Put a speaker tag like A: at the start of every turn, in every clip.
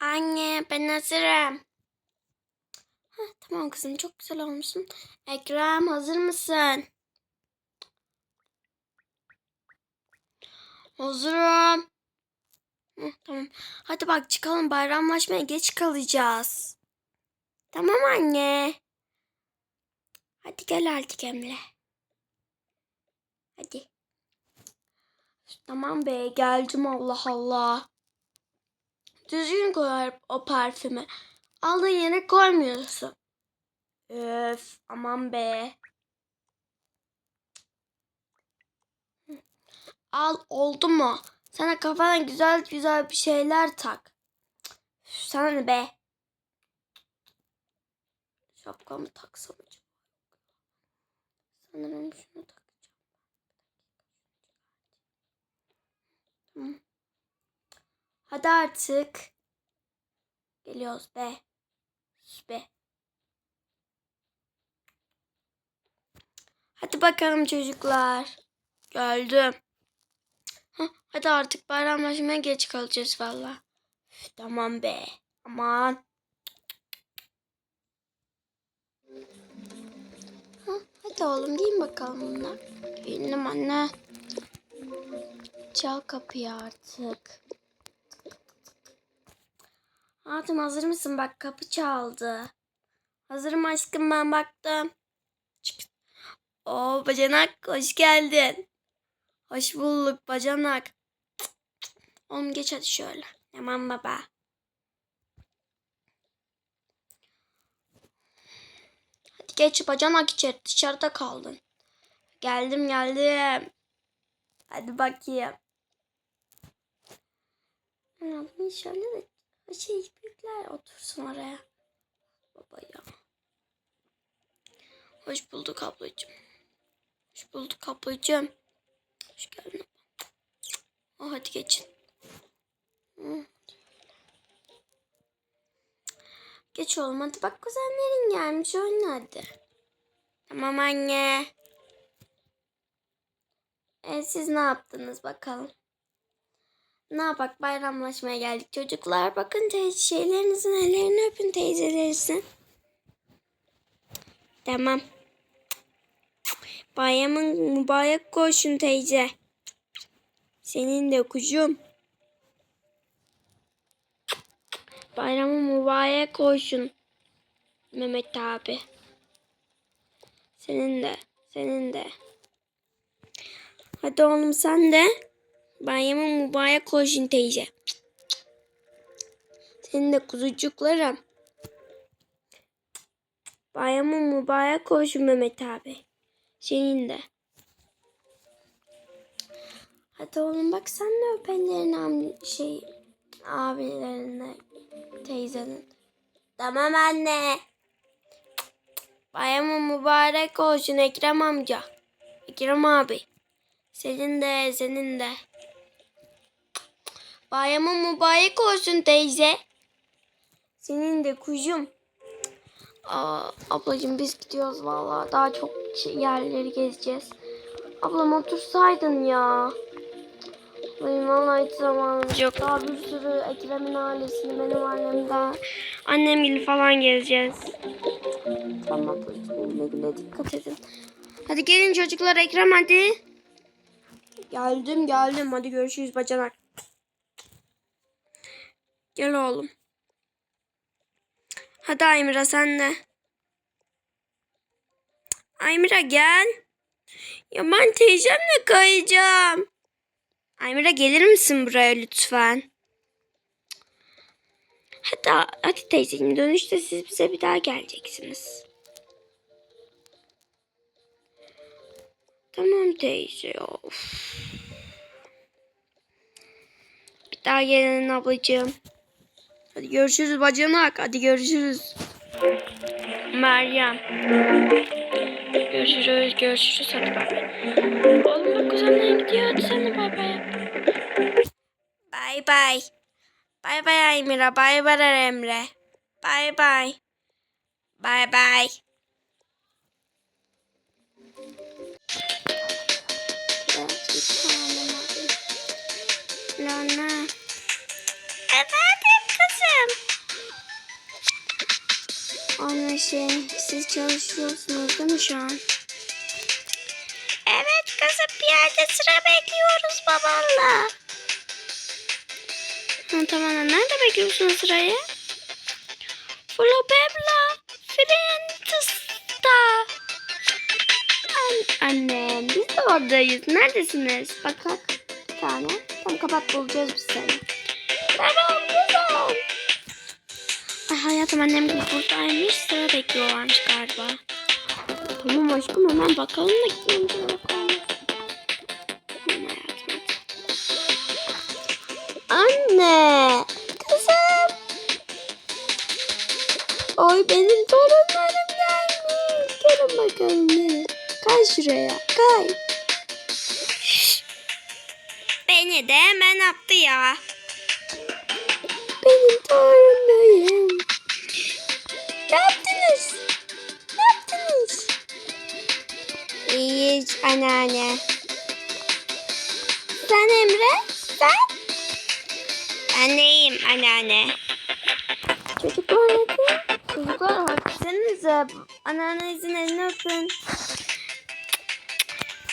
A: Anne ben hazırım. Heh, tamam kızım çok güzel olmuşsun. Ekrem hazır mısın? Hazırım. Hı, tamam. Hadi bak çıkalım bayramlaşmaya geç kalacağız. Tamam anne. Hadi gel artık Emre. Hadi. Tamam be geldim Allah Allah. Düzgün koy o parfümü. Aldığın yere koymuyorsun. Öf aman be. Al oldu mu? Sana kafana güzel güzel bir şeyler tak. Sana ne be? Şapkamı taksam acaba? Sanırım şunu takacağım. Hadi artık. Geliyoruz be. Be. Hadi bakalım çocuklar. Geldim. Hadi artık bayramlaşmaya geç kalacağız valla. Tamam be. Aman. Hadi oğlum giyin bakalım bunlar. Giyindim anne. Çal kapıyı artık. Hayatım hazır mısın? Bak kapı çaldı. Hazırım aşkım ben baktım. Çık. Oo bacanak hoş geldin. Hoş bulduk bacanak. Cık. Oğlum geç hadi şöyle. Tamam baba. Hadi geç bacanak içeri dışarıda kaldın. Geldim geldim. Hadi bakayım. Abim şöyle de şey büyükler otursun oraya. Baba ya. Hoş bulduk ablacığım. Hoş bulduk ablacığım. Hoş geldin. Oh, hadi geçin. Hı. Geç oğlum hadi bak kuzenlerin gelmiş oyna hadi. Tamam anne. E, siz ne yaptınız bakalım? Ne yapak bayramlaşmaya geldik çocuklar. Bakın teyze şeylerinizin ellerini öpün teyzelerinizin. Tamam. Bayramın mübarek koşun teyze. Senin de kuzum. Bayramın mübarek olsun Mehmet abi. Senin de, senin de. Hadi oğlum sen de. Bayramın mübarek olsun teyze. Senin de kuzucuklarım. Bayramın mübarek olsun Mehmet abi. Senin de. Hadi oğlum bak sen de öp ellerini şey abilerine teyzenin. Tamam anne. Bayramın mübarek olsun Ekrem amca. Ekrem abi. Senin de senin de. Bayramın mübarek olsun teyze. Senin de kuzum. Aa, ablacığım biz gidiyoruz vallahi daha çok şey, yerleri gezeceğiz. Ablam otursaydın ya. Benim vallahi hiç zamanım yok. Daha bir sürü Ekrem'in ailesini benim annem daha. Annem gibi falan gezeceğiz. Tamam ablacığım güle güle dikkat edin. Hadi gelin çocuklar Ekrem hadi. Geldim geldim hadi görüşürüz bacanak. Gel oğlum. Hadi Aymira sen de. Aymira gel. Ya ben teyzemle kayacağım. Aymira gelir misin buraya lütfen? Hadi, hadi teyzeciğim dönüşte siz bize bir daha geleceksiniz. Tamam teyze of. Bir daha gelin ablacığım. Hadi görüşürüz bacanak. Hadi görüşürüz. Meryem. Görüşürüz, görüşürüz. Hadi bay bay. Oğlum bak kuzenlerin gidiyor. Hadi sen de bay bay. Bay bay. Bay bay Aymira. Bay bay Emre. Bay bay. Bay bay. Lana. Efendim kızım. Anne şey siz çalışıyorsunuz değil mi şu an? Evet kızım bir yerde sıra bekliyoruz babanla. Ha, tamam nerede bekliyorsunuz sırayı? Flopebla Frentista. An annem biz de oradayız. Neredesiniz? Bak bak bir tane. Tamam kapat bulacağız biz seni. Tamam hayatım annem buradaymış. Sıra bekliyorlarmış galiba. Tamam aşkım hemen bakalım da gidelim. Bakalım. Anne. Kızım. Oy benim torunlarım gelmiş. Gelin bakalım gelin. Kay şuraya. Kay. Beni de hemen attı ya. Benim torunlarım. İyiyiz anneanne. Sen Emre? Sen? Ben neyim anneanne? Çocuklar hadi. Çocuklar haklısınız. Anneannenizin elini öpün.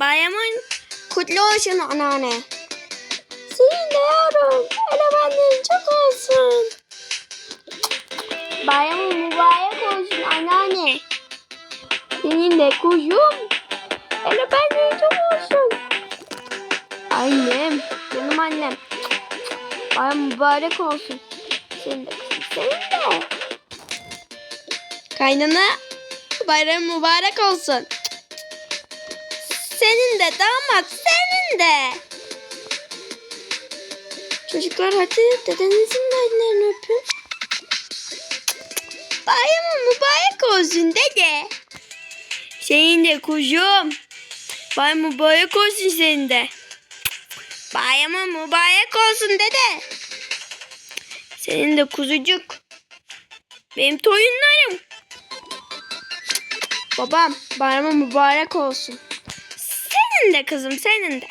A: Bayramın kutlu olsun anneanne. Senin de yavrum. Benden çok olsun. Bayramın mübarek olsun anneanne. Senin de kuzum. Hele benden çok olsun. Annem. Canım annem. Bayram mübarek olsun. Senin de kızım. Senin de. Kaynana. Bayram mübarek olsun. Senin de damat senin de. Çocuklar hadi dedenizin de ellerini öpün. Bayramın mübarek olsun dede. Senin de kuzum. Bayram mübarek olsun senin de. Bayramın mübarek olsun dede. Senin de kuzucuk. Benim toyunlarım. Babam bayramın mübarek olsun. Senin de kızım senin de.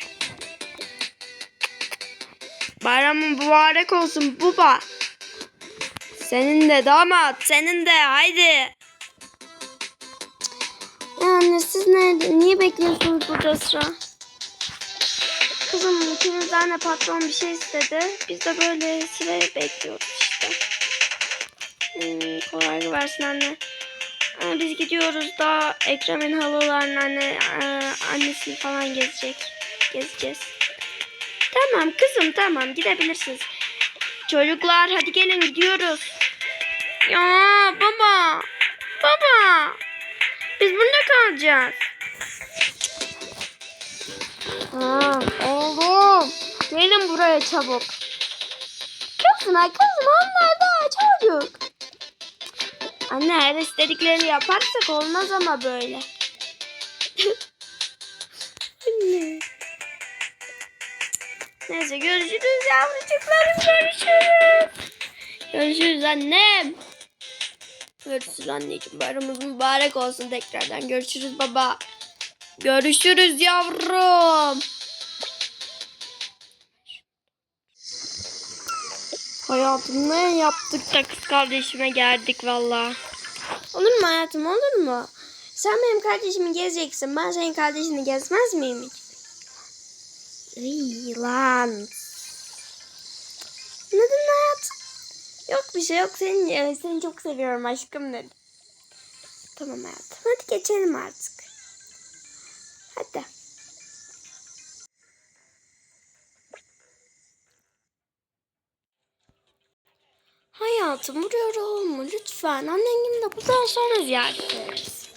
A: Bayramın mübarek olsun baba. Senin de damat senin de haydi. Yani siz nerede? Niye bekliyorsunuz burada sıra? Kızım ikinizden de patron bir şey istedi. Biz de böyle sırayı bekliyoruz işte. Hmm, kolay versin anne. Aa, biz gidiyoruz da Ekrem'in halalarının anne, aa, annesini falan gezecek. Gezeceğiz. Tamam kızım tamam gidebilirsiniz. Çocuklar hadi gelin gidiyoruz. Ya baba. Baba. Biz burada kalacağız. Ha, oğlum. Gelin buraya çabuk. Kızım kızım onlar daha çocuk. Anne her istediklerini yaparsak olmaz ama böyle. Anne. Neyse görüşürüz yavrucuklarım görüşürüz. Görüşürüz annem. Görüşürüz anneciğim. Bayramımız mübarek olsun tekrardan. Görüşürüz baba. Görüşürüz yavrum. Hayatım ne yaptık da kız kardeşime geldik valla. Olur mu hayatım olur mu? Sen benim kardeşimi gezeceksin. Ben senin kardeşini gezmez miyim hiç? Iy, lan. Neden hayatım? Yok bir şey yok. Seni, seni çok seviyorum aşkım dedim. Tamam hayatım. Hadi geçelim artık. Hadi. Hayatım buraya olma lütfen. Annenin de buradan sonra ziyaret ederiz.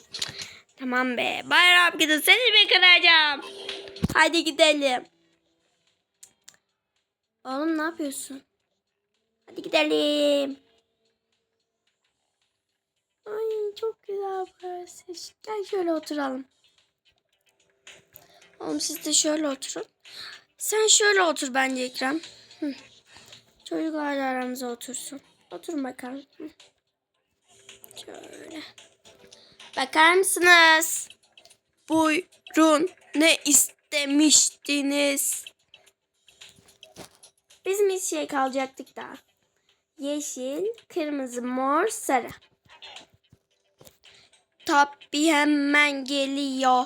A: Tamam be. Bayram gidin seni mi kıracağım? Hadi gidelim. Oğlum ne yapıyorsun? Hadi gidelim. Ay çok güzel burası. Gel şöyle oturalım. Oğlum siz de şöyle oturun. Sen şöyle otur bence Ekrem. Hı. Çocuklar da aramıza otursun. Oturun bakalım. Hı. Şöyle. Bakar mısınız? Buyurun. Ne istemiştiniz? Biz bir şey kalacaktık da. Yeşil, kırmızı, mor, sarı. Tabii hemen geliyor.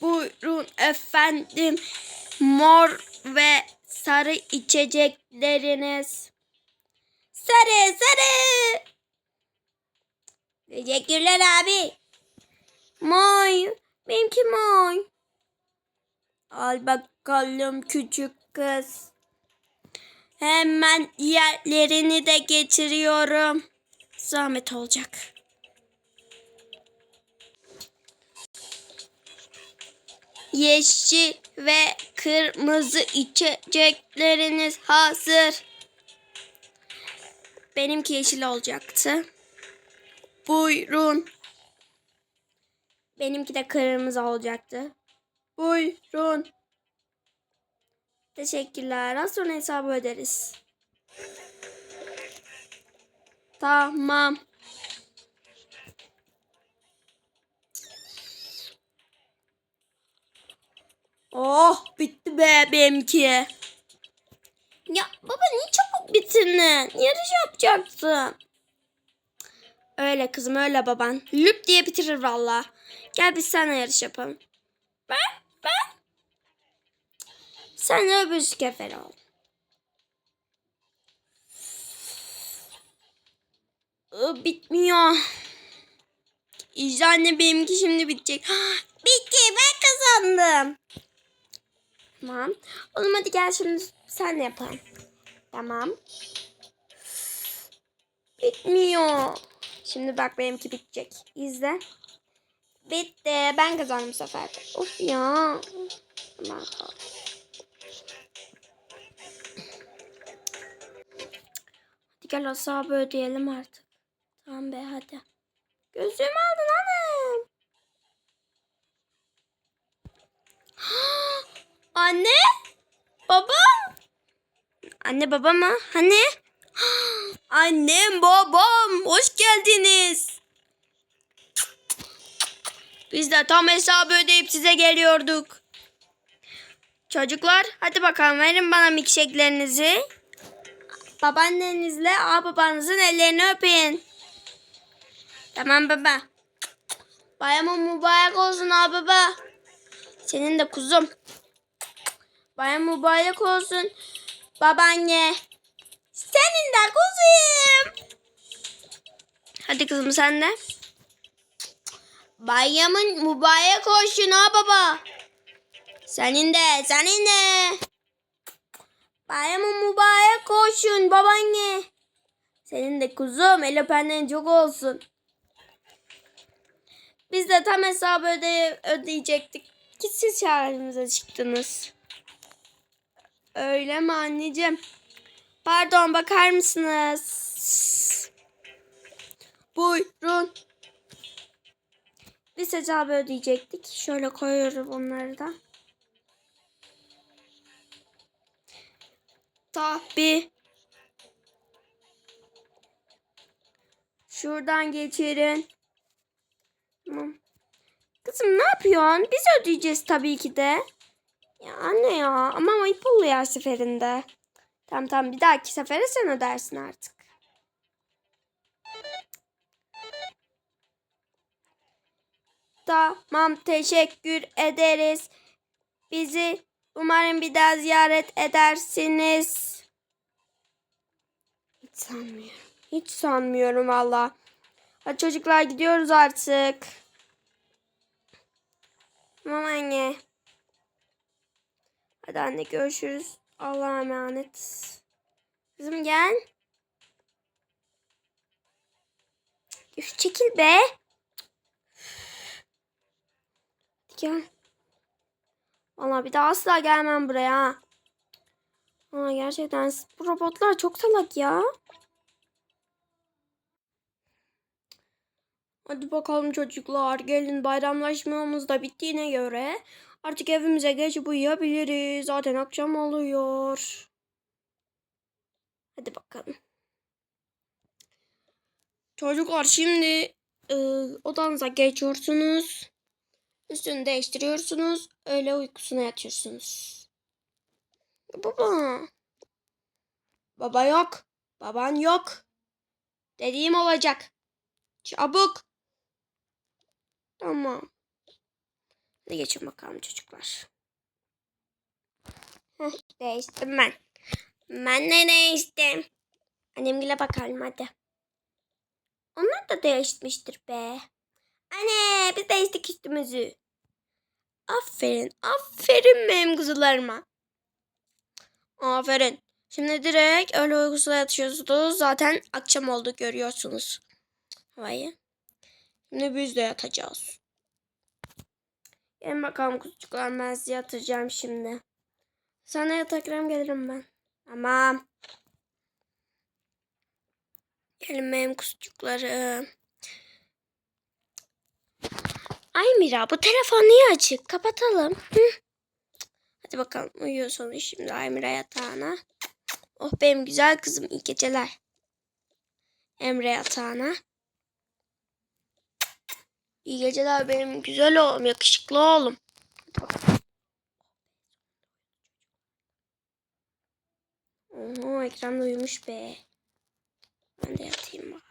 A: Buyurun efendim. Mor ve sarı içecekleriniz. Sarı sarı. Teşekkürler abi. Moy. Benimki moy. Al bakalım küçük kız. Hemen yerlerini de getiriyorum. Zahmet olacak. Yeşil ve kırmızı içecekleriniz hazır. Benimki yeşil olacaktı. Buyurun. Benimki de kırmızı olacaktı. Buyurun. Teşekkürler. Az sonra hesabı öderiz. Tamam. Oh bitti be benimki. Ya baba niye çabuk bitirdin? Yarış yapacaksın. Öyle kızım öyle baban. Lüp diye bitirir valla. Gel biz seninle yarış yapalım. Ben? Ben? Sen öbür sefer ol. Bitmiyor. İşte anne benimki şimdi bitecek. Bitti ben kazandım. Tamam. Oğlum hadi gel şimdi sen de yapalım. Tamam. Bitmiyor. Şimdi bak benimki bitecek. İzle. Bitti. Ben kazandım bu sefer. Of ya. Tamam. Gel hesabı ödeyelim artık. Tamam be hadi. Gözlüğümü aldın hanım. Anne? Baba? Anne baba mı? Hani? Annem babam hoş geldiniz. Biz de tam hesabı ödeyip size geliyorduk. Çocuklar hadi bakalım verin bana milkshake'lerinizi. Babaannenizle ağababanızın ellerini öpün. Tamam baba. Bayramın mübarek olsun ağababa. Senin de kuzum. Bayram mübarek olsun babaanne. Senin de kuzum. Hadi kızım sen de. Bayramın mübarek olsun ha baba. Senin de, senin de. Bayramın mübarek olsun babaanne. Senin de kuzum el öpenden çok olsun. Biz de tam hesabı öde ödeyecektik. Ki siz çağrımıza çıktınız. Öyle mi anneciğim? Pardon bakar mısınız? Buyurun. Biz hesabı ödeyecektik. Şöyle koyuyorum onları da. Tabi. Şuradan geçirin. Tamam. Kızım ne yapıyorsun? Biz ödeyeceğiz tabii ki de. Ya anne ya ama ayıp oluyor her seferinde. Tamam tamam bir dahaki sefere sen ödersin artık. Tamam teşekkür ederiz. Bizi umarım bir daha ziyaret edersiniz. Hiç sanmıyorum. Hiç sanmıyorum valla. Hadi çocuklar gidiyoruz artık. Tamam anne. Hadi anne görüşürüz. Allah'a emanet. Kızım gel. Üf, çekil be. Hadi gel. Valla bir daha asla gelmem buraya. Aa, gerçekten bu robotlar çok salak ya. Hadi bakalım çocuklar. Gelin bayramlaşmamız da bittiğine göre artık evimize geçip uyuyabiliriz. Zaten akşam oluyor. Hadi bakalım. Çocuklar şimdi e, odanıza geçiyorsunuz. Üstünü değiştiriyorsunuz. Öyle uykusuna yatıyorsunuz. Baba. Baba yok. Baban yok. Dediğim olacak. Çabuk. Tamam. Hadi geçin bakalım çocuklar. Heh, değiştim ben. Ben de değiştim. Annemgile bakalım hadi. Onlar da değişmiştir be. Anne biz değiştik üstümüzü. Aferin. Aferin benim kuzularıma. Aferin. Şimdi direkt öğle uykusuna yatıyorsunuz. Zaten akşam oldu görüyorsunuz. Havayı. Şimdi biz de yatacağız. Gelin bakalım kuzucuklar ben size yatacağım şimdi. Sana yataklarım gelirim ben. Tamam. Gelin benim kuzucuklarım. Ay Mira bu telefon niye açık? Kapatalım. Hı. Hadi bakalım uyuyorsunuz şimdi Aymira yatağına. Oh benim güzel kızım iyi geceler. Emre yatağına. İyi geceler benim güzel oğlum, yakışıklı oğlum. Oho ekran uyumuş be. Ben de yatayım bak.